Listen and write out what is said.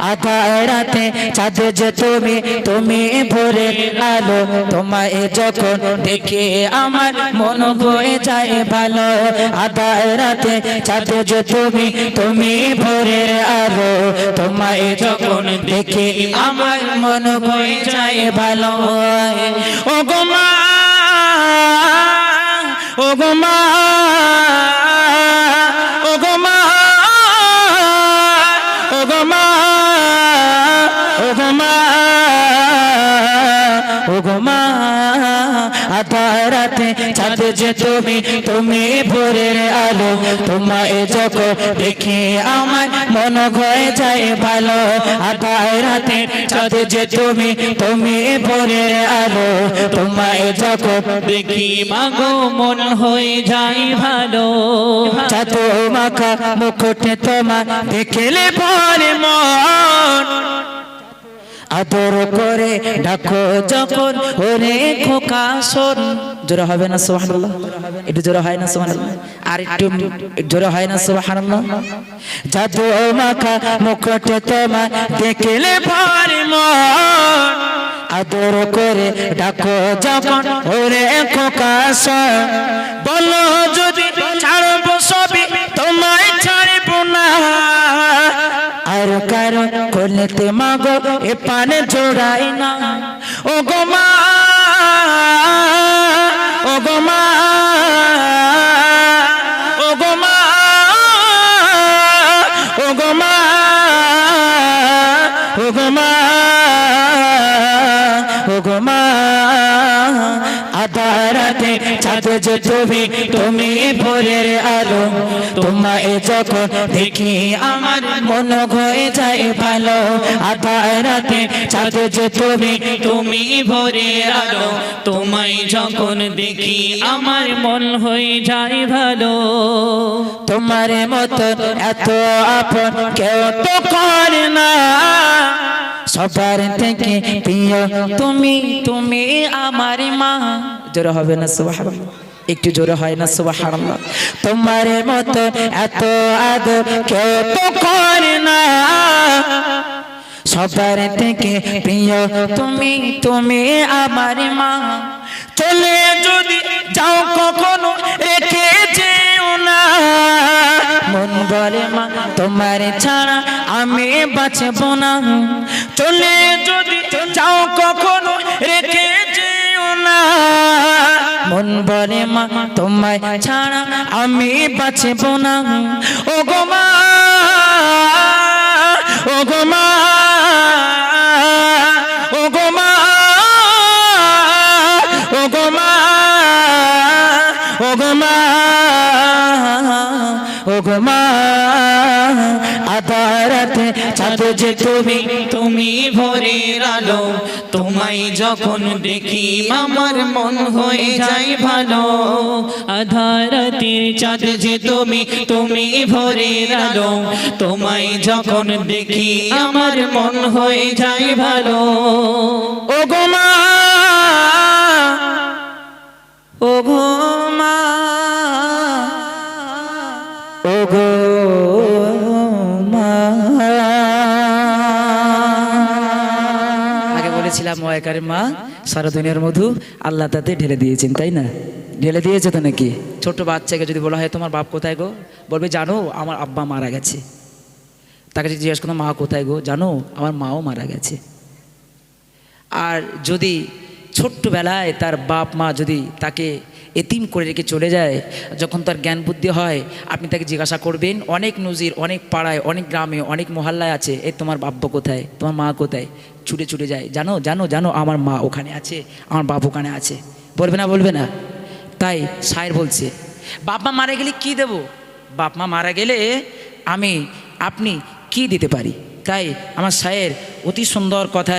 আধা রাতে চাঁদ যে তুমি তুমি ভোরে আলো। তোমায় যখন দেখে আমার মন বয়ে যায় ভালো। আধা রাতে চাঁদ যে তুমি তুমি ভোরে আলো। তোমায় যখন দেখে আমার মন বয়ে যায় ভালো। ও গো মা ও গো ও গো মা আধা রাতে চাঁদ যে তুমি তুমি ভোরের আলো, তোমায় যখন দেখে আমার মন হয়ে যায় ভালো। আধা রাতে চাঁদ যে তুমি তুমি ভোরের আলো, তোমায় যখন দেখি মাগো মন হয়ে যায় ভালো। চাঁদ মাখা মুখটে তোমার দেখলে পরে মন আদর করে ডাকো যখন ওরে খোকা শোন। জোরে হবে না সুবহানাল্লাহ? একটু জোরে হয় না সুবহানাল্লাহ? আর একটু জোরে হয় না সুবহানাল্লাহ? জাদু মাখা মুখটে তোমার দেখলে পরে মন। আদর করে ডাকো যখন ওরে খোকা শোন। বলো করলেতে মাগো, এ পানে জোড়াই না। ও গো মা ও গো মা ও গো ও ও ও যে তুমি তুমি ভোরের আলো, তোমায় যখন দেখি আমার মন হয়ে যায় ভালো। আধা রাতে চাঁদ যে তুমি তুমি ভোরে আলো, তোমায় যখন দেখি আমার মন হয়ে যায় ভালো। তোমার মতো এত আপন কেউ তো করে না। সবার থেকে প্রিয় তুমি তুমি আমার মা। জোরে হবে না একটু জোরে হয় না, সুবহানাল্লাহ। তোমার মতো এত আদর কেউ তো করে না। সবার থেকে প্রিয় তুমি তুমি আমার মা। চলে যদি যাও কখনো, রেখে যেও না। মন বলে, মা, তোমার ছাড়া আমি বাঁচব না। চলে যদি যাও কখনো, রেখে বলে মা, তোমায় ছাড়া আমি বাঁচব না। ও গো মা ও গো মা ও গো মা ও গো মা ও গো মা ও গো চাঁদ যে তুমি তুমি ভোরের আলো। তোমায় যখন দেখি আমার মন হয়ে যায় ভালো। আধারাতের চাঁদ যে তুমি তুমি ভোরের আলো। তোমায় যখন দেখি আমার মন হয়ে যায় ভালো। গো আগে বলেছিলাম ওয়াকারে মা, সারা দুনিয়ার মধু আল্লাহ তাতে ঢেলে দিয়েছেন, তাই না? ঢেলে দিয়েছে তো নাকি? ছোট বাচ্চাকে যদি বলা হয়, তোমার বাপ কোথায় গো? বলবে, জানো, আমার আব্বা মারা গেছে। তাকে যদি জিজ্ঞেস মা কোথায় গো? জানো, আমার মাও মারা গেছে। আর যদি ছোট্টবেলায় তার বাপ মা যদি তাকে এতিম করে রেখে চলে যায়, যখন তার জ্ঞান বুদ্ধি হয়, আপনি তাকে জিজ্ঞাসা করবেন, অনেক নজির, অনেক পাড়ায়, অনেক গ্রামে, অনেক মহল্লায় আছে, এ তোমার বাব্য কোথায়? তোমার মা কোথায়? ছুটে ছুটে যায়, জানো জানো জানো, আমার মা ওখানে আছে, আমার বাপ ওখানে আছে। বলবে না বলবে না। তাই সায়ের বলছে, বাপ মা মারা গেলে কি দেব? বাপ মা মারা গেলে আমি, আপনি কি দিতে পারি? তাই আমার সায়ের অতি সুন্দর কথা